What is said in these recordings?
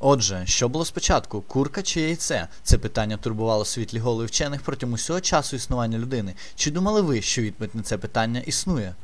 Отже, що було спочатку, курка чи яйце? Це питання турбувало світлі голови вчених протягом усього часу існування людини. Чи думали ви, що відповідь на це питання існує?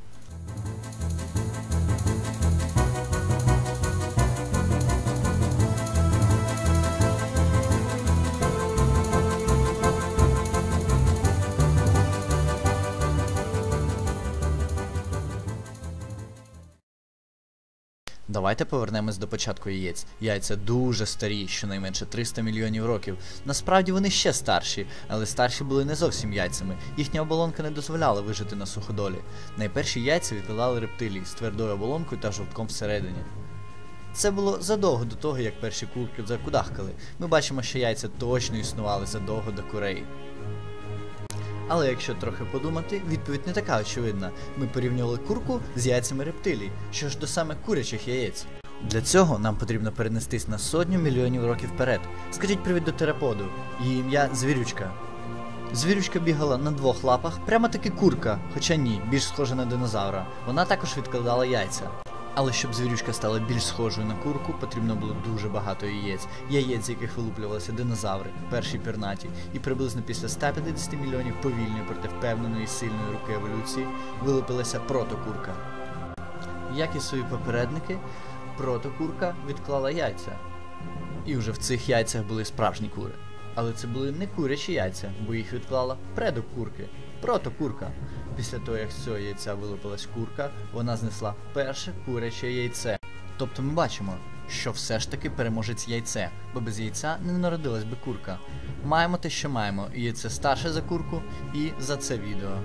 Давайте повернемось до початку яєць. Яйця дуже старі, щонайменше 300 мільйонів років. Насправді вони ще старші, але старші були не зовсім яйцями. Їхня оболонка не дозволяла вижити на суходолі. Найперші яйця відкладали рептилії з твердою оболонкою та жовтком всередині. Це було задовго до того, як перші курки закудахкали. Ми бачимо, що яйця точно існували задовго до курей. Але якщо трохи подумати, відповідь не така очевидна. Ми порівнювали курку з яйцями рептилій, що ж до саме курячих яєць. Для цього нам потрібно перенестись на сотню мільйонів років вперед. Скажіть привіт до тераподу. Її ім'я Звірючка. Звірючка бігала на двох лапах, прямо таки курка, хоча ні, більш схожа на динозавра. Вона також відкладала яйця. Але щоб звірючка стала більш схожою на курку, потрібно було дуже багато яєць. Яєць, з яких вилуплювалися динозаври, перші пірнаті, і приблизно після 150 мільйонів повільної, проте впевненої сильної руки еволюції вилупилася протокурка. Як і свої попередники, протокурка відклала яйця. І вже в цих яйцях були справжні кури. Але це були не курячі яйця, бо їх відклала предокурки, протокурка. Після того, як з цього яйця вилупилась курка, вона знесла перше куряче яйце. Тобто ми бачимо, що все ж таки переможець яйце, бо без яйця не народилась би курка. Маємо те, що маємо, і яйце старше за курку, і за це відео.